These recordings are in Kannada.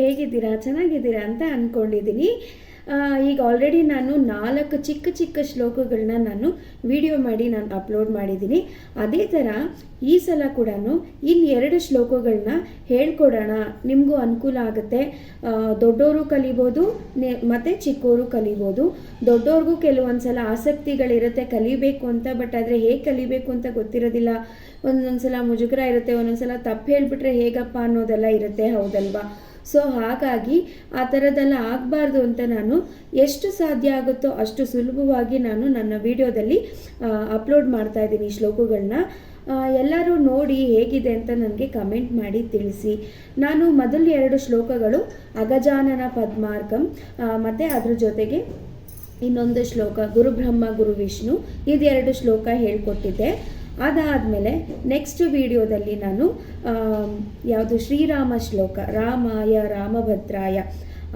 ಹೇಗಿದ್ದೀರಾ? ಚೆನ್ನಾಗಿದ್ದೀರಾ ಅಂತ ಅಂದ್ಕೊಂಡಿದ್ದೀನಿ ಈಗ ಆಲ್ರೆಡಿ ನಾನು ನಾಲ್ಕು ಚಿಕ್ಕ ಚಿಕ್ಕ ಶ್ಲೋಕಗಳನ್ನ ನಾನು ವಿಡಿಯೋ ಮಾಡಿ ನಾನು ಅಪ್ಲೋಡ್ ಮಾಡಿದ್ದೀನಿ. ಅದೇ ಥರ ಈ ಸಲ ಕೂಡ ಎರಡು ಶ್ಲೋಕಗಳನ್ನ ಹೇಳ್ಕೊಡೋಣ. ನಿಮಗೂ ಅನುಕೂಲ ಆಗುತ್ತೆ. ದೊಡ್ಡವರು ಕಲಿಬೋದು ಮತ್ತು ಚಿಕ್ಕವರು ಕಲಿಬೋದು. ದೊಡ್ಡವ್ರಿಗೂ ಕೆಲವೊಂದು ಸಲ ಆಸಕ್ತಿಗಳಿರುತ್ತೆ ಕಲಿಬೇಕು ಅಂತ ಬಟ್ ಆದರೆ ಹೇಗೆ ಕಲಿಬೇಕು ಅಂತ ಗೊತ್ತಿರೋದಿಲ್ಲ. ಒಂದೊಂದು ಸಲ ಮುಜುಗರ ಇರುತ್ತೆ ಒಂದೊಂದು ಸಲ ತಪ್ಪು ಹೇಳಿಬಿಟ್ರೆ ಹೇಗಪ್ಪ ಅನ್ನೋದೆಲ್ಲ ಇರುತ್ತೆ, ಹೌದಲ್ವಾ? ಸೊ ಹಾಗಾಗಿ ಆ ಥರದ್ದೆಲ್ಲ ಆಗಬಾರ್ದು ಅಂತ ನಾನು ಎಷ್ಟು ಸಾಧ್ಯ ಆಗುತ್ತೋ ಅಷ್ಟು ಸುಲಭವಾಗಿ ನಾನು ನನ್ನ ವಿಡಿಯೋದಲ್ಲಿ ಅಪ್ಲೋಡ್ ಮಾಡ್ತಾ ಇದ್ದೀನಿ ಶ್ಲೋಕಗಳನ್ನ. ಆ, ಎಲ್ಲರೂ ನೋಡಿ ಹೇಗಿದೆ ಅಂತ ನನಗೆ ಕಮೆಂಟ್ ಮಾಡಿ ತಿಳಿಸಿ. ನಾನು ಮೊದಲು ಎರಡು ಶ್ಲೋಕಗಳು ಅಗಜಾನನ ಪದ್ಮಾರ್ಕಂ ಮತ್ತು ಅದ್ರ ಜೊತೆಗೆ ಇನ್ನೊಂದು ಶ್ಲೋಕ ಗುರುಬ್ರಹ್ಮ ಗುರು ವಿಷ್ಣು ಇದೆರಡು ಶ್ಲೋಕ ಹೇಳ್ಕೊಟ್ಟಿದ್ದೆ. ಅದಾದಮೇಲೆ ನೆಕ್ಸ್ಟ್ ವಿಡಿಯೋದಲ್ಲಿ ನಾನು ಯಾವುದು ಶ್ರೀರಾಮ ಶ್ಲೋಕ, ರಾಮಾಯ ರಾಮಭದ್ರಾಯ,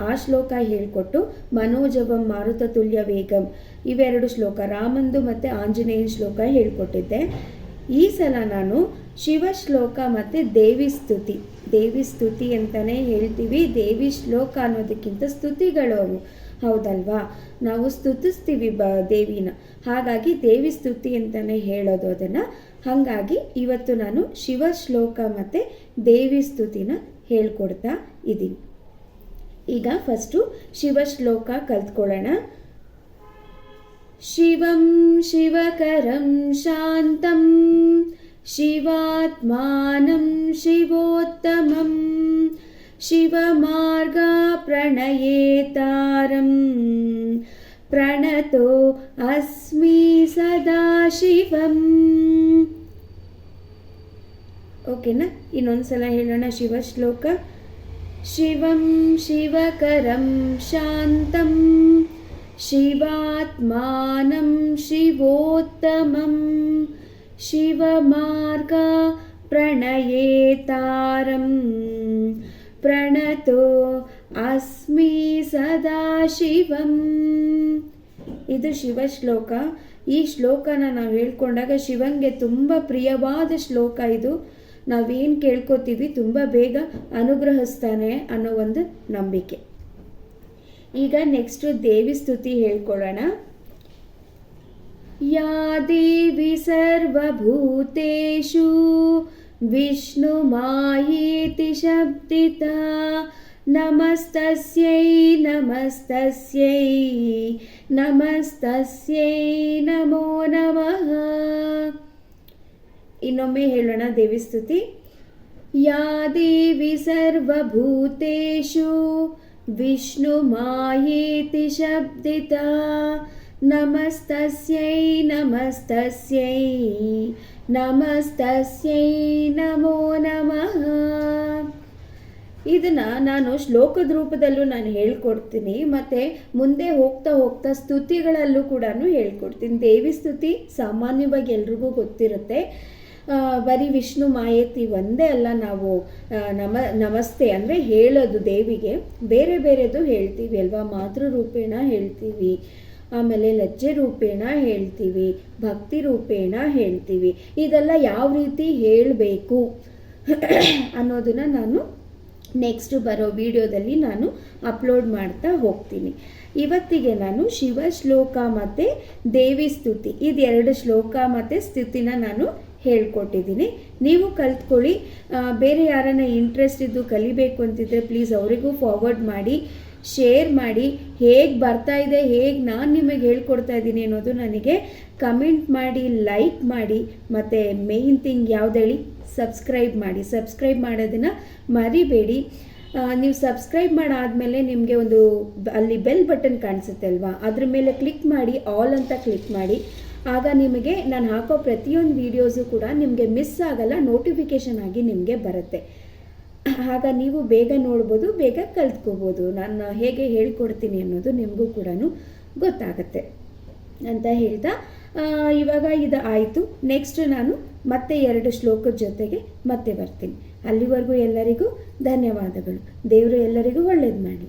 ಆ ಶ್ಲೋಕ ಹೇಳಿಕೊಟ್ಟು ಮನೋಜವಂ ಮಾರುತ ತುಲ್ಯ ವೇಗಂ, ಇವೆರಡು ಶ್ಲೋಕ ರಾಮಂದು ಮತ್ತು ಆಂಜನೇಯನ ಶ್ಲೋಕ ಹೇಳಿಕೊಟ್ಟಿದ್ದೆ. ಈ ಸಲ ನಾನು ಶಿವ ಶ್ಲೋಕ ಮತ್ತು ದೇವಿ ಸ್ತುತಿ ದೇವಿ ಸ್ತುತಿ ಅಂತಲೇ ಹೇಳ್ತೀವಿ, ದೇವಿ ಶ್ಲೋಕ ಅನ್ನೋದಕ್ಕಿಂತ ಸ್ತುತಿಗಳು ಅವು ಹೌದಲ್ವಾ? ನಾವು ಸ್ತುತಿಸ್ತೀವಿ ಬ, ದೇವಿನ. ಹಾಗಾಗಿ ದೇವಿ ಸ್ತುತಿ ಅಂತಲೇ ಹೇಳೋದು ಅದನ್ನು. ಹಾಗಾಗಿ ಇವತ್ತು ನಾನು ಶಿವ ಶ್ಲೋಕ ಮತ್ತು ದೇವಿ ಸ್ತುತಿನ ಹೇಳ್ಕೊಡ್ತಾ ಇದ್ದೀನಿ. ಈಗ ಫಸ್ಟು ಶಿವ ಶ್ಲೋಕ ಕಲ್ತ್ಕೊಳ್ಳೋಣ. ಶಿವಂ ಶಿವಕರಂ ಶಾಂತಂ, ಶಿವಾತ್ಮಾನಂ ಶಿವೋತ್ತಮಂ, ಶಿವಮಾರ್ಗ ಪ್ರಣಯೇತಾರಂ ಪ್ರಣತೋ ಅಸ್ಮಿ ಸದಾ ಶಿವಂ ಓಕೆನಾ ಇನ್ನೊಂದು ಸಲ ಹೇಳೋಣ ಶಿವ ಶ್ಲೋಕ ಶಿವಂ ಶಿವಕರಂ ಶಾಂತಂ ಶಿವಾತ್ಮಾನಂ ಶಿವೋತ್ತಮಂ ಶಿವಮಾರ್ಗ ಪ್ರಣಯೇತಾರಂ ಪ್ರಣತೋ ಅಸ್ಮಿ ಸದಾ ಶಿವಂ ಇದು ಶಿವ ಶ್ಲೋಕ ಈ ಶ್ಲೋಕನ ನಾವು ಹೇಳ್ಕೊಂಡಾಗ ಶಿವಂಗೆ ತುಂಬ ಪ್ರಿಯವಾದ ಶ್ಲೋಕ ಇದು. ನಾವೇನು ಕೇಳ್ಕೊತೀವಿ ತುಂಬ ಬೇಗ ಅನುಗ್ರಹಿಸ್ತಾನೆ ಅನ್ನೋ ಒಂದು ನಂಬಿಕೆ. ಈಗ ನೆಕ್ಸ್ಟು ದೇವಿ ಸ್ತುತಿ ಹೇಳ್ಕೊಳ್ಳೋಣ. ಯಾ ದೇವಿ ಸರ್ವಭೂತೇಶೂ ವಿಷ್ಣು ಮಾಹಿತಿ ಶಬ್ದಿತಾ ನಮಸ್ತಸ್ಯೈ ನಮಸ್ತಸ್ಯೈ ನಮಸ್ತಸ್ಯೈ ನಮೋ ನಮಃ ಇನ್ನೊಮ್ಮೆ ಹೇಳೋಣ ದೇವಿ ಸ್ತುತಿ ಯಾ ದೇವಿ ಸರ್ವಭೂತೇಷು ವಿಷ್ಣುಮಾಯೇತಿ ಶಬ್ದಿತಾ ನಮಸ್ತಸ್ಯೈ ನಮಸ್ತಸ್ಯೈ ನಮಸ್ತಸ್ಯೈ ನಮೋ ನಮಃ ಇದನ್ನ ನಾನು ಶ್ಲೋಕದ ರೂಪದಲ್ಲೂ ನಾನು ಹೇಳ್ಕೊಡ್ತೀನಿ, ಮತ್ತು ಮುಂದೆ ಹೋಗ್ತಾ ಹೋಗ್ತಾ ಸ್ತುತಿಗಳಲ್ಲೂ ಕೂಡ ಹೇಳ್ಕೊಡ್ತೀನಿ. ದೇವಿ ಸ್ತುತಿ ಸಾಮಾನ್ಯವಾಗಿ ಎಲ್ರಿಗೂ ಗೊತ್ತಿರುತ್ತೆ. ಬರೀ ವಿಷ್ಣು ಮಾಯತಿ ಒಂದೇ ಅಲ್ಲ, ನಾವು ನಮ, ನಮಸ್ತೆ ಅಂದರೆ ಹೇಳೋದು ದೇವಿಗೆ. ಬೇರೆ ಬೇರೆದು ಹೇಳ್ತೀವಿ ಅಲ್ವಾ? ಮಾತೃ ರೂಪೇಣ ಹೇಳ್ತೀವಿ, ಆಮೇಲೆ ಲಜ್ಜೆ ರೂಪೇಣ ಹೇಳ್ತೀವಿ, ಭಕ್ತಿ ರೂಪೇಣ ಹೇಳ್ತೀವಿ. ಇದೆಲ್ಲ ಯಾವ ರೀತಿ ಹೇಳಬೇಕು ಅನ್ನೋದನ್ನ ನಾನು ನೆಕ್ಸ್ಟ್ ಬರೋ ವಿಡಿಯೋದಲ್ಲಿ ನಾನು ಅಪ್ಲೋಡ್ ಮಾಡ್ತಾ ಹೋಗ್ತೀನಿ. ಇವತ್ತಿಗೆ ನಾನು ಶಿವ ಶ್ಲೋಕ ಮತ್ತು ದೇವಿ ಸ್ತುತಿ, ಇದೆರಡು ಶ್ಲೋಕ ಮತ್ತು ಸ್ತುತಿನ ನಾನು ಹೇಳ್ಕೊಟ್ಟಿದ್ದೀನಿ. ನೀವು ಕಲ್ತ್ಕೊಳ್ಳಿ. ಬೇರೆ ಯಾರನ್ನ ಇಂಟ್ರೆಸ್ಟ್ ಇದ್ದು ಕಲಿಬೇಕು ಅಂತಿದ್ರೆ ಪ್ಲೀಸ್ ಅವರಿಗೂ ಫಾರ್ವರ್ಡ್ ಮಾಡಿ. ಶೇರ್ ಮಾಡಿ ಹೇಗೆ ಬರ್ತಾ ಇದೆ, ಹೇಗೆ ನಾನು ನಿಮಗೆ ಹೇಳ್ಕೊಡ್ತಾ ಇದ್ದೀನಿ ಅನ್ನೋದು ನನಗೆ ಕಮೆಂಟ್ ಮಾಡಿ ಲೈಕ್ ಮಾಡಿ, ಮತ್ತು ಮೇಯ್ನ್ ಥಿಂಗ್ ಯಾವ್ದು ಹೇಳಿ ಸಬ್ಸ್ಕ್ರೈಬ್ ಮಾಡಿ. ಸಬ್ಸ್ಕ್ರೈಬ್ ಮಾಡೋದನ್ನು ಮರಿಬೇಡಿ. ನೀವು ಸಬ್ಸ್ಕ್ರೈಬ್ ಮಾಡಾದಮೇಲೆ ನಿಮಗೆ ಒಂದು ಅಲ್ಲಿ ಬೆಲ್ ಬಟನ್ ಕಾಣಿಸುತ್ತೆ ಅಲ್ವಾ? ಅದ್ರ ಮೇಲೆ ಕ್ಲಿಕ್ ಮಾಡಿ ಆಲ್ ಅಂತ ಕ್ಲಿಕ್ ಮಾಡಿ. ಆಗ ನಿಮಗೆ ನಾನು ಹಾಕೋ ಪ್ರತಿಯೊಂದು ವೀಡಿಯೋಸು ಕೂಡ ನಿಮಗೆ ಮಿಸ್ ಆಗಲ್ಲ ನೋಟಿಫಿಕೇಷನ್ ಆಗಿ ನಿಮಗೆ ಬರುತ್ತೆ. ಆಗ ನೀವು ಬೇಗ ನೋಡ್ಬೋದು, ಬೇಗ ಕಲ್ತ್ಕೋಬೋದು. ನಾನು ಹೇಗೆ ಹೇಳ್ಕೊಡ್ತೀನಿ ಅನ್ನೋದು ನಿಮಗೂ ಕೂಡ ಗೊತ್ತಾಗತ್ತೆ ಅಂತ ಹೇಳ್ತಾ ಇವಾಗ ಇದು ಆಯಿತು ನೆಕ್ಸ್ಟ್ ನಾನು ಮತ್ತೆ ಎರಡು ಶ್ಲೋಕದ ಜೊತೆಗೆ ಮತ್ತೆ ಬರ್ತೀನಿ. ಅಲ್ಲಿವರೆಗೂ ಎಲ್ಲರಿಗೂ ಧನ್ಯವಾದಗಳು. ದೇವರು ಎಲ್ಲರಿಗೂ ಒಳ್ಳೇದು ಮಾಡಿ